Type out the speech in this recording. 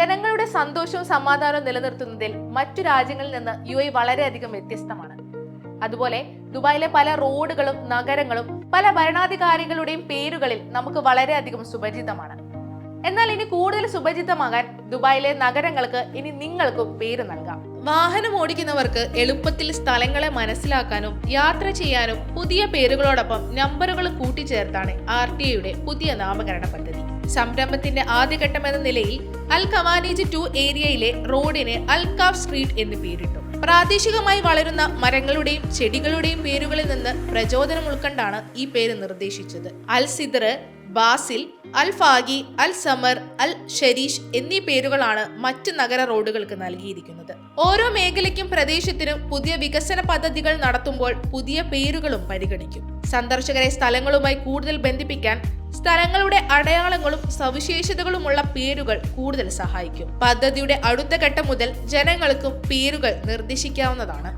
ജനങ്ങളുടെ സന്തോഷവും സമാധാനവും നിലനിർത്തുന്നതിൽ മറ്റു രാജ്യങ്ങളിൽ നിന്ന് യു എ വളരെയധികം വ്യത്യസ്തമാണ്. അതുപോലെ ദുബായിലെ പല റോഡുകളും നഗരങ്ങളും പല ഭരണാധികാരികളുടെയും പേരുകളിൽ നമുക്ക് വളരെയധികം സുപരിചിതമാണ്. എന്നാൽ ഇനി കൂടുതൽ സുപരിചിതമാകാൻ ദുബായിലെ നഗരങ്ങൾക്ക് ഇനി നിങ്ങൾക്കും പേര് നൽകാം. വാഹനം ഓടിക്കുന്നവർക്ക് എളുപ്പത്തിൽ സ്ഥലങ്ങളെ മനസ്സിലാക്കാനും യാത്ര ചെയ്യാനും പുതിയ പേരുകളോടൊപ്പം നമ്പറുകൾ കൂട്ടിച്ചേർത്താണ് ആർ ടി പുതിയ നാമകരണ പദ്ധതി. സംരംഭത്തിന്റെ ആദ്യഘട്ടം എന്ന നിലയിൽ അൽ കവാനേജ് ടു ഏരിയയിലെ റോഡിന് അൽ കാഫ് സ്ട്രീറ്റ് എന്ന് പേരിട്ടു. പ്രാദേശികമായി വളരുന്ന മരങ്ങളുടെയും ചെടികളുടെയും പേരുകളിൽ നിന്ന് പ്രചോദനം ഉൾക്കൊണ്ടാണ് ഈ പേര് നിർദ്ദേശിച്ചത്. അൽ സിദർ ബാസിൽ അൽ ഫാഗി അൽ സമർ അൽ ഷരീഷ് എന്നീ പേരുകളാണ് മറ്റ് നഗര റോഡുകൾക്ക് നൽകിയിരിക്കുന്നത്. ഓരോ മേഖലയ്ക്കും പ്രദേശത്തിനും പുതിയ വികസന പദ്ധതികൾ നടത്തുമ്പോൾ പുതിയ പേരുകളും പരിഗണിക്കും. സന്ദർശകരെ സ്ഥലങ്ങളുമായി കൂടുതൽ ബന്ധിപ്പിക്കാൻ സ്ഥലങ്ങളുടെ അടയാളങ്ങളും സവിശേഷതകളുമുള്ള പേരുകൾ കൂടുതൽ സഹായിക്കും. പദ്ധതിയുടെ അടുത്ത ഘട്ടം മുതൽ ജനങ്ങൾക്കും പേരുകൾ നിർദ്ദേശിക്കാവുന്നതാണ്.